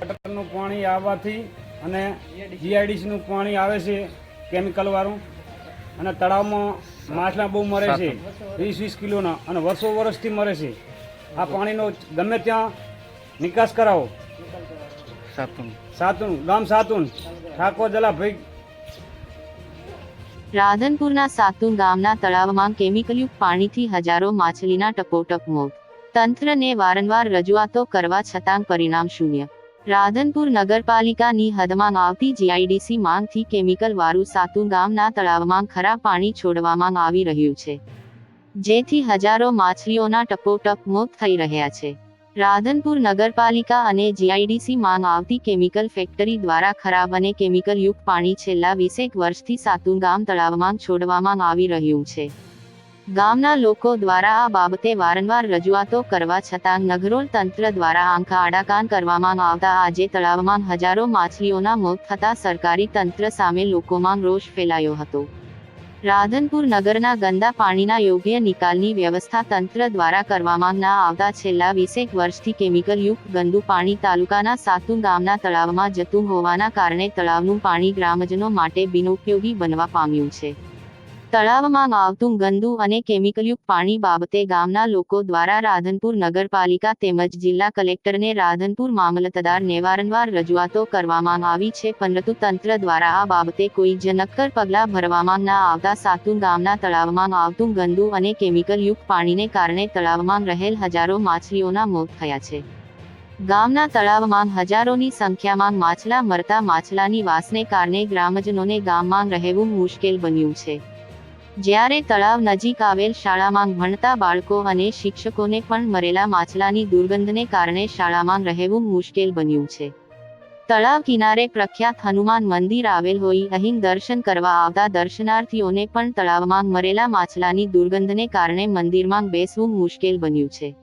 ગટરનું પાણી આવવાથી અને જીઆઈડીસીનું પાણી આવે છે કેમિકલવાળું અને તળાવમાં માછલા બહુ મરે છે વીસ વીસ કિલોના. અને વર્ષો વર્ષથી મરે છે. આ પાણીનો ગમે ત્યાં નિકાસ કરાવો. સાતું સાતુન ગામ સાતુન ઠાકોર જલાભાઈ રાધનપુરના સાતુન ગામના તળાવમાં કેમિકલયુક્ત પાણીથી હજારો માછલીના ટપોટપ મોત. તંત્રને વારંવાર રજૂઆતો કરવા છતાં પરિણામ શૂન્ય. રાધનપુર નગરપાલિકાની હદમાં આવતી જીઆઈડીસી માંગથી કેમિકલ વાળું સાતુ ગામના તળાવમાં ખરાબ પાણી છોડવામાં આવી રહ્યું છે. જેથી હજારો માછલીઓના ટપોટપ મુક્ત થઈ રહ્યા છે. રાધનપુર નગરપાલિકા અને જીઆઈડીસી માંગ આવતી કેમિકલ ફેક્ટરી દ્વારા ખરાબ અને કેમિકલ યુક્ત પાણી છેલ્લા વીસેક વર્ષથી સાતુ ગામ તળાવમાં છોડવામાં આવી રહ્યું છે. ગામના લોકો દ્વારા આ બાબતે વારંવાર રજૂઆતો કરવા છતાં નગરોલ તંત્ર દ્વારા આંખા આડાકાન કરવામાં આવતા આજે તળાવમાં હજારો માછલીઓના મોત થતા સરકારી તંત્ર સામે લોકોમાં રોષ ફેલાયો હતો. રાધનપુર નગરના ગંદા પાણીના યોગ્ય નિકાલની વ્યવસ્થા તંત્ર દ્વારા કરવામાં ના આવતા છેલ્લા વીસેક વર્ષથી કેમિકલયુક્ત ગંદુ પાણી તાલુકાના સાતુ ગામના તળાવમાં જતું હોવાના કારણે તળાવનું પાણી ગ્રામજનો માટે બિનઉપયોગી બનવા પામ્યું છે. તળાવમાં આવતું ગંદુ અને કેમિકલયુક્ત પાણી બાબતે ગામના લોકો દ્વારા રાધનપુર નગરપાલિકા તેમજ જિલ્લા કલેક્ટરને રાધનપુર મામલતદારને વારંવાર રજૂઆતો કરવામાં આવી છે. પરંતુ તંત્ર દ્વારા આ બાબતે કોઈ જ નક્કર પગલાં ભરવામાં ના આવતા સાતું ગામના તળાવમાં આવતું ગંદુ અને કેમિકલયુક્ત પાણીને કારણે તળાવમાં રહેલ હજારો માછલીઓના મોત થયા છે. ગામના તળાવમાં હજારોની સંખ્યામાં માછલા મરતા માછલાની વાસને કારણે ગ્રામજનોને ગામમાં રહેવું મુશ્કેલ બન્યું છે. જ્યારે તળાવ નજીક આવેલ શાળામાં ભણતા બાળકો અને શિક્ષકોને પણ મરેલા માછલાની દુર્ગંધને કારણે શાળામાં રહેવું મુશ્કેલ બન્યું છે. તળાવ કિનારે પ્રખ્યાત હનુમાન મંદિર આવેલ હોય, અહીં દર્શન કરવા આવતા દર્શનાર્થીઓને પણ તળાવમાં મરેલા માછલાની દુર્ગંધને કારણે મંદિરમાં બેસવું મુશ્કેલ બન્યું છે.